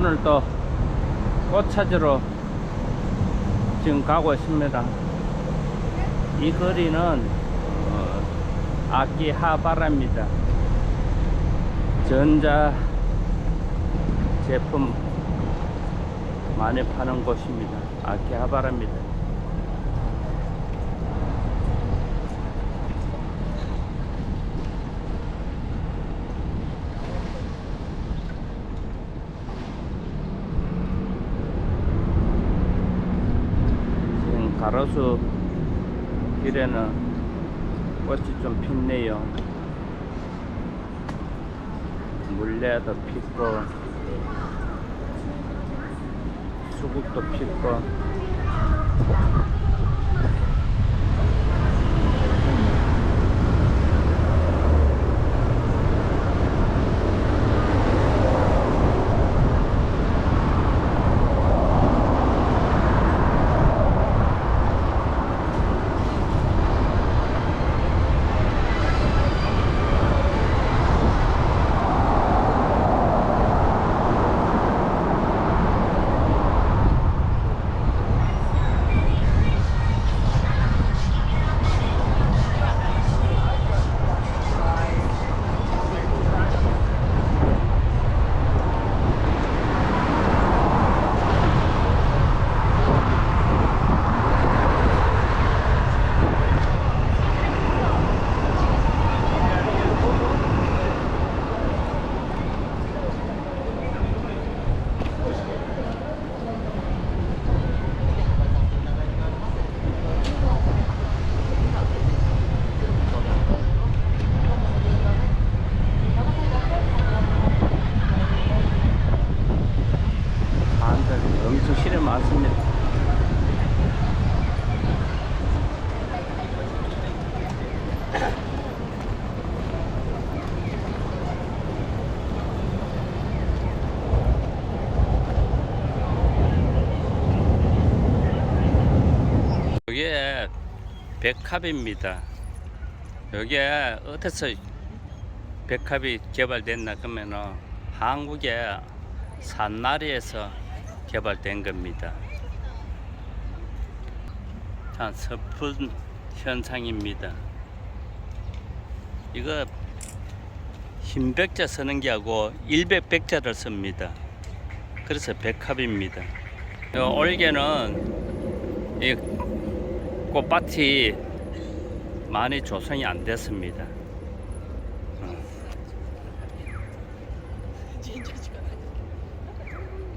오늘 또꽃 찾으러 지금 가고 있습니다. 이 거리는 어, 아키하바라입니다. 전자 제품 많이 파는 곳입니다. 아키하바라입니다. 지금 가로수 길에는 꽃이 좀 폈네요. 물레도 피고 수국도 피고 사람들 엄청 실이 많습니다. 여기에 백합입니다. 여기에 어디서 백합이 개발됐나 그러면은 한국의 산나리에서 개발된 겁니다. 자, 서푼 현상입니다. 이거 흰백자 쓰는 게 하고 일백백자를 씁니다. 그래서 백합입니다. 이 꽃밭이 많이 조성이 안 됐습니다.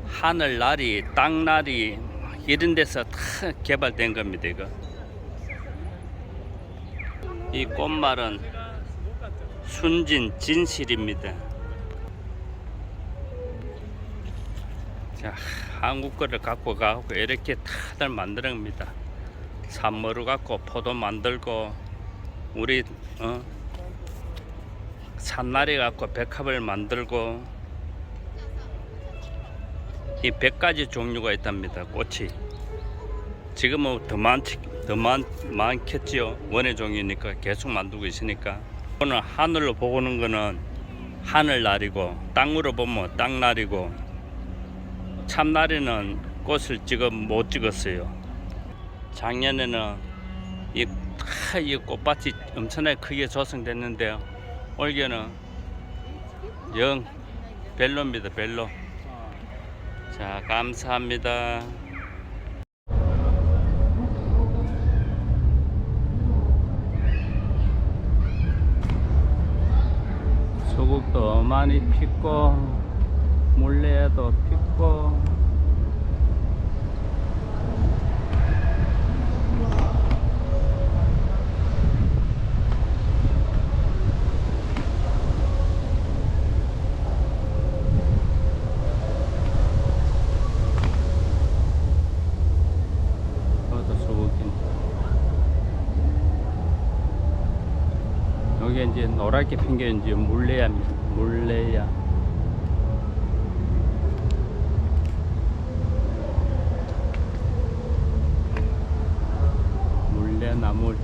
하늘날이, 땅날이 이런 데서 다 개발된 겁니다. 이거. 이 꽃말은 순진 진실입니다. 자, 한국 거를 갖고 가고 이렇게 다들 만드는 겁니다. 산머루 갖고 포도 만들고 우리 어? 산나리 갖고 백합을 만들고 이 100가지 종류가 있답니다. 꽃이. 지금은 더 많지, 더 많, 많겠지요. 원예 종이니까 계속 만들고 있으니까. 오늘 하늘로 보는 거는 하늘날이고, 땅으로 보면 땅날이고, 참날에는 꽃을 찍어 못 찍었어요. 작년에는 이, 다 이 꽃밭이 엄청나게 크게 조성됐는데요. 올해는 영 벨로입니다, 벨로. 자, 감사합니다. 소국도 많이 피고 물레도 피고 그것도 소국인 여기 이제 노랗게 핀게 이제 물레야입니다 물레야. 물레나물